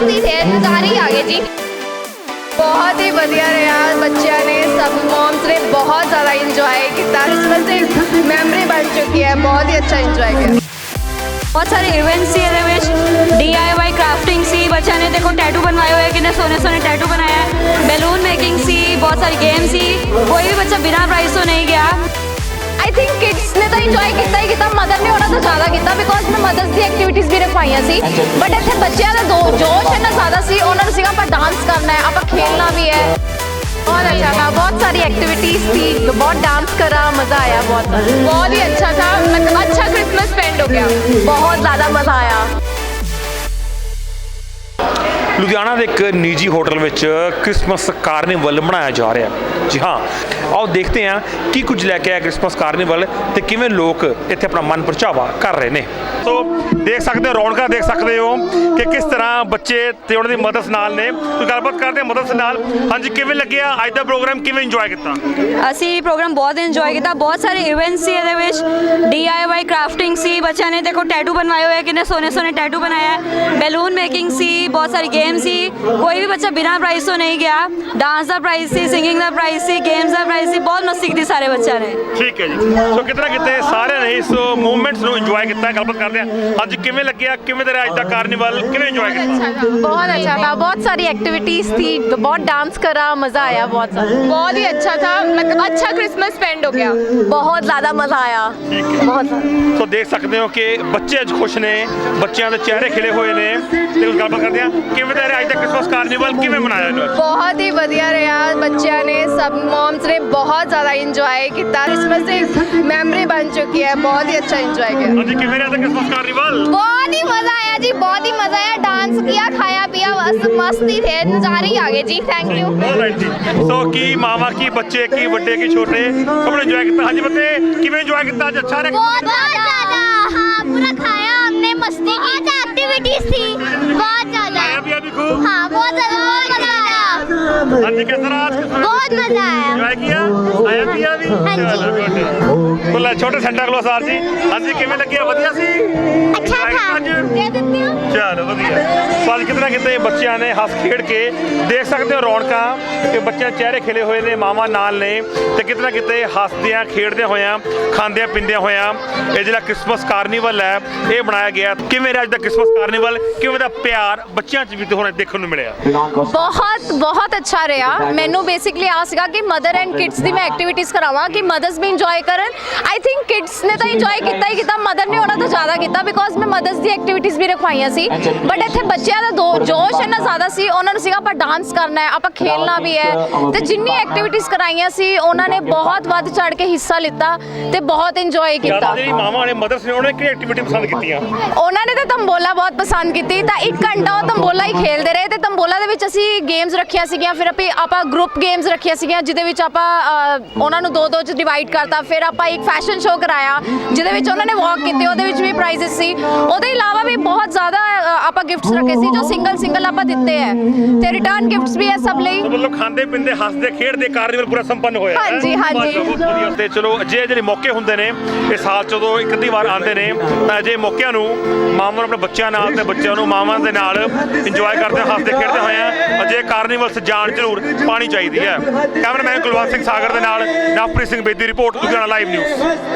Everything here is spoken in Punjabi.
ਮਸਤੀ ਥੇ ਨਜ਼ਾਰੇ ਹੀ ਆ ਗਏ ਜੀ ਬਹੁਤ ਹੀ ਵਧੀਆ ਰਿਹਾ ਬੱਚਿਆਂ ਨੇ ਸਭ ਮॉम्स ਨੇ ਬਹੁਤ ਜ਼ਿਆਦਾ ਇੰਜੋਏ ਕੀਤਾ ਕ੍ਰਿਸਮਸ ਦੀ ਮੈਮਰੀ ਬਣ ਚੁੱਕੀ ਹੈ ਬਹੁਤ ਹੀ ਅੱਛਾ ਇੰਜੋਏ ਕੀਤਾ ਬਹੁਤ ਸਾਰੇ ਇਵੈਂਟਸ ਸੀ ਇਹਦੇ ਵਿੱਚ DIY ਕ੍ਰਾਫਟਿੰਗ ਸੀ ਬੱਚਿਆਂ ਨੇ ਦੇਖੋ ਟੈਟੂ ਬਣਵਾਏ ਹੋਏ ਕਿੰਨੇ ਸੋਹਣੇ ਸੋਹਣੇ ਟੈਟੂ ਬਣਾਇਆ ਹੈ ਬੈਲੂਨ ਮੇਕਿੰਗ ਸੀ ਬਹੁਤ ਸਾਰੀ ਗੇਮ ਸੀ ਕੋਈ ਵੀ ਬੱਚਾ ਬਿਨਾਂ ਪ੍ਰਾਈਜ਼ ਤੋਂ ਨਹੀਂ ਗਿਆ ਆਈ ਥਿੰਕ ਕਿਡਸ ਨੇ ਤਾਂ ਇੰਜੋਏ ਕੀਤਾ ਹੀ ਕੀਤਾ ਮਦਰ ਨੇ ਉਹਨਾਂ ਤੋਂ ਜ਼ਿਆਦਾ ਕੀਤਾ ਬਿਕੋਜ਼ ਮੈਂ ਮਦਰਸ ਦੀ ਐਕਟੀਵਿਟੀਜ਼ ਵੀ ਰਖਵਾਈਆਂ ਸੀ ਬਟ ਇੱਥੇ ਬੱਚਿਆਂ ਦਾ ਦੋ ਜੋਸ਼ ਇੰਨਾ ਜ਼ਿਆਦਾ ਸੀ ਉਹਨਾਂ ਨੂੰ ਸੀਗਾ ਆਪਾਂ ਡਾਂਸ ਕਰਨਾ ਹੈ ਆਪਾਂ ਖੇਲਣਾ ਵੀ ਹੈ बहुत अच्छा था बहुत सारी एक्टिविटीज थी तो बहुत डांस करा मजा आया बहुत बहुत ही अच्छा था मतलब अच्छा क्रिसमस स्पेंड हो गया बहुत ज्यादा मजा आया ਲੁਧਿਆਣਾ ਦੇ ਇੱਕ ਨਿੱਜੀ ਹੋਟਲ ਵਿੱਚ ਕ੍ਰਿਸਮਸ ਕਾਰਨੀਵਲ ਮਨਾਇਆ ਜਾ ਰਿਹਾ ਹੈ। ਜੀ ਹਾਂ ਆਓ ਦੇਖਦੇ ਹਾਂ ਕੀ ਕੁਝ ਲੈ ਕੇ ਆਇਆ ਕ੍ਰਿਸਮਸ ਕਾਰਨੀਵਲ ਤੇ ਕਿਵੇਂ ਲੋਕ ਇੱਥੇ ਆਪਣਾ ਮਨ ਪਰਚਾਵਾ ਕਰ ਰਹੇ ਨੇ। ਸੋ ਦੇਖ ਸਕਦੇ ਹੋ ਰੌਣਕਾਂ ਦੇਖ ਸਕਦੇ ਹੋ ਕਿ ਕਿਸ ਤਰ੍ਹਾਂ ਬੱਚੇ ਤੇ ਉਹਨਾਂ ਦੀ ਮਦਦ ਨਾਲ ਨੇ। ਕੋਈ ਗੱਲਬਾਤ ਕਰਦੇ ਹਾਂ ਮਦਦ ਨਾਲ। ਹਾਂਜੀ ਕਿਵੇਂ ਲੱਗਿਆ ਅੱਜ ਦਾ ਪ੍ਰੋਗਰਾਮ? ਕਿਵੇਂ ਇੰਜੋਏ ਕੀਤਾ? ਅਸੀਂ ਪ੍ਰੋਗਰਾਮ ਬਹੁਤ ਇੰਜੋਏ ਕੀਤਾ। ਬਹੁਤ ਸਾਰੇ ਇਵੈਂਟਸ ਸੀ ਇਹਦੇ ਵਿੱਚ। DIY ਕ੍ਰਾਫਟਿੰਗ ਸੀ। ਬੱਚਿਆਂ ਨੇ ਦੇਖੋ ਟੈਟੂ ਬਣਵਾਏ ਹੋਏ ਕਿੰਨੇ ਸੋਹਣੇ ਸੋਹਣੇ ਟੈਟੂ ਬਣਾਇਆ ਹੈ ਬੈਲੂਨ ਮੇਕਿੰਗ ਸੀ। ਬਹੁਤ ਸਾਰੀ ਗੇਮ ਸੀ ਕੋਈ ਵੀ ਬੱਚਾ ਬਿਨਾਂ ਪ੍ਰਾਈਜ਼ ਤੋਂ ਨਹੀਂ ਗਿਆ ਡਾਂਸ ਦਾ ਪ੍ਰਾਈਜ਼ ਸੀ ਸਿੰਗਿੰਗ ਦਾ ਪ੍ਰਾਈਜ਼ ਸੀ ਗੇਮਸ ਦਾ ਪ੍ਰਾਈਜ਼ ਸੀ ਬਹੁਤ ਮਸਤੀ ਕੀਤੀ ਸਾਰੇ ਬੱਚਿਆਂ ਨੇ ਠੀਕ ਹੈ ਜੀ ਸੋ ਕਿਤੇ ਨਾ ਕਿਤੇ ਸਾਰਿਆਂ ਨੇ ਇਸ ਮੂਵਮੈਂਟਸ ਨੂੰ ਇੰਜੋਏ ਕੀਤਾ ਗੱਲਬਾਤ ਕਰਦੇ ਹਾਂ ਹਾਂਜੀ ਕਿਵੇਂ ਲੱਗਿਆ ਕਿਵੇਂ ਦਾ ਰਿਹਾ ਅੱਜ ਦਾ ਕਾਰਨੀਵਲ ਕਿਵੇਂ ਇੰਜੋਏ ਕੀਤਾ बहुत अच्छा था बहुत सारी एक्टिविटीज थी तो बहुत डांस करा मजा आया बहुत ज्यादा बहुत ही अच्छा था मतलब अच्छा क्रिसमस स्पेंड हो गया बहुत ज्यादा मजा आया बहुत ਸੋ ਦੇਖ ਸਕਦੇ ਹੋ ਕਿ ਬੱਚੇ ਅੱਜ ਖੁਸ਼ ਨੇ ਬੱਚਿਆਂ ਦੇ ਚਿਹਰੇ ਖਿਲੇ ਹੋਏ ਨੇ ਤੇ ਉਸ ਗੱਲਬਾਤ ਕਰਦੇ ਹਾਂ ਕਿਵੇਂ ਦਾ ਕਿੱਦਾਂ ਰਿਹਾ ਅੱਜ ਦਾ ਕ੍ਰਿਸਮਸ ਕਾਰਨੀਵਲ ਕਿਵੇਂ ਮਨਾਇਆ ਇਹਨੂੰ ਬਹੁਤ ਹੀ ਵਧੀਆ ਰਿਹਾ। ਬੱਚਿਆਂ ਨੇ ਸਭ ਮॉम्स ਨੇ ਬਹੁਤ ਜ਼ਿਆਦਾ ਇੰਜੋਏ ਕੀਤਾ। ਕ੍ਰਿਸਮਸ ਦੀ ਮੈਮਰੀ ਬਣ ਚੁੱਕੀ ਹੈ। ਬਹੁਤ ਹੀ ਅੱਛਾ ਇੰਜੋਏ ਕੀਤਾ। ਅੱਜ ਕਿਵੇਂ ਰਿਹਾ ਕ੍ਰਿਸਮਸ ਕਾਰਨੀਵਲ बहुत ही मजा आया जी बहुत ही मजा आया डांस किया खाया पिया बस मस्त ही थे नजारे ही आ गए जी थैंक यू ਆਲਰਾਈਟ ਜੀ। ਸੋ ਕੀ ਮਾਵਾ ਕੀ ਬੱਚੇ ਕੀ ਵੱਡੇ ਕੀ ਛੋਟੇ ਸਭ ਨੇ ਇੰਜੋਏ ਕੀਤਾ। ਹਾਂਜੀ ਬੱਤੇ ਕਿਵੇਂ ਇੰਜੋਏ ਕੀਤਾ ਅੱਜ? ਅੱਛਾ ਰਿਹਾ? बहुत बहुत ਅੱਜ ਕਿਸ ਤਰ੍ਹਾਂ ਬਹੁਤ ਮਜ਼ਾ ਆਇਆ। ਇੰਜੋਏ ਕੀਤਾ ਆਇਆ ਵੀ? ਹਾਂਜੀ। ਛੋਟੇ ਸੈਂਟਾ ਕਲੋਸ ਆਰ ਜੀ। ਹਾਂਜੀ ਕਿਵੇਂ ਲੱਗਿਆ? ਵਧੀਆ ਸੀ? ਅੱਛਾ ਥਾ ਵਧੀਆ। ਪਰ ਕਿਤੇ ਨਾ ਕਿਤੇ ਬੱਚਿਆਂ ਨੇ ਹੱਸ ਖੇਡ ਕੇ ਦੇਖ ਸਕਦੇ ਹੋ ਰੌਣਕਾਂ ਕਿ ਬੱਚਿਆਂ ਚਿਹਰੇ ਖਿਲੇ ਹੋਏ ਨੇ ਮਾਵਾਂ ਨਾਲ ਨੇ ਤੇ ਕਿਤੇ ਨਾ ਕਿਤੇ ਹੱਸਦਿਆਂ ਖੇਡਦੇ ਹੋਇਆਂ ਖਾਂਦਿਆਂ ਪੀਂਦਿਆਂ ਹੋਇਆਂ ਇਹ ਜਿਹੜਾ ਕ੍ਰਿਸਮਸ ਕਾਰਨੀਵਲ ਹੈ ਇਹ ਬਣਾਇਆ ਗਿਆ। ਕਿਵੇਂ ਰਿਹਾ ਦਾ ਕ੍ਰਿਸਮਸ ਕਾਰਨੀਵਲ? ਕਿਵੇਂ ਦਾ ਪਿਆਰ ਬੱਚਿਆਂ 'ਚ ਵੀ ਤੇ ਹੁਣ ਦੇਖਣ ਨੂੰ ਮਿਲਿਆ? ਬਹੁਤ ਬਹੁਤ ਅੱਛਾ ਰਿਹਾ। ਮੈਨੂੰ ਬੇਸਿਕਲੀ ਆ ਸੀਗਾ ਕਿ ਮਦਰ ਐਂਡ ਕਿਡਸ ਦੀ ਮੈਂ ਐਕਟੀਵਿਟੀਜ਼ ਕਰਾਵਾਂ ਕਿ ਮਦਰਸ ਵੀ ਇੰਜੋਏ ਕਰਨ। ਆਈ ਥਿੰਕ ਕਿਡਸ ਨੇ ਤਾਂ ਇੰਜੋਏ ਕੀਤਾ ਹੀ ਕੀਤਾ ਮਦਰ ਨੇ ਉਹਨਾਂ ਤੋਂ ਜ਼ਿਆਦਾ ਕੀਤਾ ਬਿਕੋਜ਼ ਮੈਂ ਮਦਰਸ ਦੀ ਐਕਟੀਵਿਟੀਜ਼ ਵੀ ਰਖਵਾਈਆਂ ਸੀ। ਬਟ ਇੱਥੇ ਬੱਚਿਆਂ ਦਾ ਦੋ ਜੋਸ਼ ਇੰਨਾ ਜ਼ਿਆਦਾ ਸੀ ਉਹਨਾਂ ਨੂੰ ਸੀਗਾ ਆਪਾਂ ਡਾਂਸ ਕਰਨਾ ਹੈ ਆਪਾਂ ਖੇਲਣਾ ਵੀ ਹੈ। ਤੇ ਜਿੰਨੀ ਐਕਟੀਵਿਟੀਜ਼ ਕਰਾਈਆਂ ਸੀ ਉਹਨਾਂ ਨੇ ਬਹੁਤ ਵੱਧ ਚੜ ਕੇ ਹਿੱਸਾ ਲਿੱਤਾ ਤੇ ਬਹੁਤ ਇੰਜੋਏ ਕੀਤਾ। ਜਿਹੜੀ ਮਾਵਾਂ ਨੇ ਮਦਰਸ ਨੇ ਉਹਨੇ ਕਿਹੜੀ ਐਕਟੀਵਿਟੀ ਪਸੰਦ ਕੀਤੀਆਂ? ਉਹਨਾਂ ਨੇ ਤਾਂ ਤੰਬੋਲਾ ਬਹੁਤ ਪਸੰਦ ਕੀਤੀ ਤਾਂ ਇੱਕ ਘੰਟਾ ਉਹ ਤੰਬੋਲਾ ਹੀ ਖੇਲਦੇ ਰਹੇ ਤੇ ਤੰਬੋਲਾ ਦੇ ਵਿੱਚ ਅਸੀਂ ਗੇਮਸ ਰੱਖੀਆਂ ਸੀਗੀਆਂ ਫਿਰ ਆਪੇ ਆਪਾਂ ਗਰੁੱਪ ਗੇਮਸ ਰੱਖੀਆਂ ਸੀਗੀਆਂ ਜਿਹਦੇ ਵਿੱਚ ਆਪਾਂ ਉਹਨਾਂ ਨੂੰ ਦੋ ਦੋ ਚ ਡਿਵਾਈਡ ਕਰਤਾ ਫਿਰ ਆਪਾਂ ਇੱਕ ਫੈਸ਼ਨ ਸ਼ੋਅ ਕਰਾਇਆ ਜਿਹਦੇ ਵਿੱਚ ਉਹਨਾਂ ਨੇ ਵਾਕ ਕੀਤੇ ਉਹਦੇ ਵਿੱਚ ਵੀ ਪ੍ਰਾਈਜ਼ਸ ਸੀ। ਉਹਦੇ ਇਲਾਵਾ ਵੀ ਬਹੁਤ ਜ਼ਿਆਦਾ ਆਪਾਂ ਗਿਫਟਸ ਰੱਖੇ ਸੀ ਜੋ ਸਿੰਗਲ ਸਿੰਗਲ ਆਪਾਂ ਦਿੱਤੇ ਹੈ ਤੇ ਰਿਟਰਨ ਗਿਫਟਸ ਵੀ ਹੈ ਸਭ ਲਈ। ਮਤਲਬ ਖਾਂਦੇ ਪਿੰਦੇ ਹੱਸਦੇ ਖੇਡਦੇ ਕਾਰਨੀਵਲ ਪੂਰਾ ਸੰਪੰਨ ਹੋਇਆ। ਹੈਂ? ਹਾਂਜੀ, ਹਾਂਜੀ। ਤੇ ਚਲੋ ਅਜੇ ਜਿਹੜੇ ਮੌਕੇ ਹੁੰਦੇ ਨੇ ਇਹ ਸਾਲ ਚ ਜਦੋਂ ਇੱਕ ਅੱਧੀ ਵਾਰ ਆਉਂਦੇ ਨੇ ਤਾਂ ਅਜੇ ਮੌਕਿਆਂ ਨੂੰ ਨੂੰ ਆਪਣੇ ਬੱਚਿਆਂ ਨਾਲ ਤੇ ਬੱਚਿਆਂ ਨੂੰ ਮਾਵਾਂ ਦੇ ਨਾਲ ਇੰਜੋਏ ਕਰਦੇ ਹੱਸਦੇ ਖੇਡਦੇ ਹੋਏ ਆ ਅਜੇ ਕਾਰਨੀਵਲ ਸਜਾਣ ਜ਼ਰੂਰ ਪਾਣੀ ਚਾਹੀਦੀ ਹੈ ਕੈਮਰਾਮੈਨ ਕੁਲਵੰਤ ਸਿੰਘ ਸਾਗਰ ਦੇ ਨਾਲ Navpreet Singh Bedi report Ludhiana live news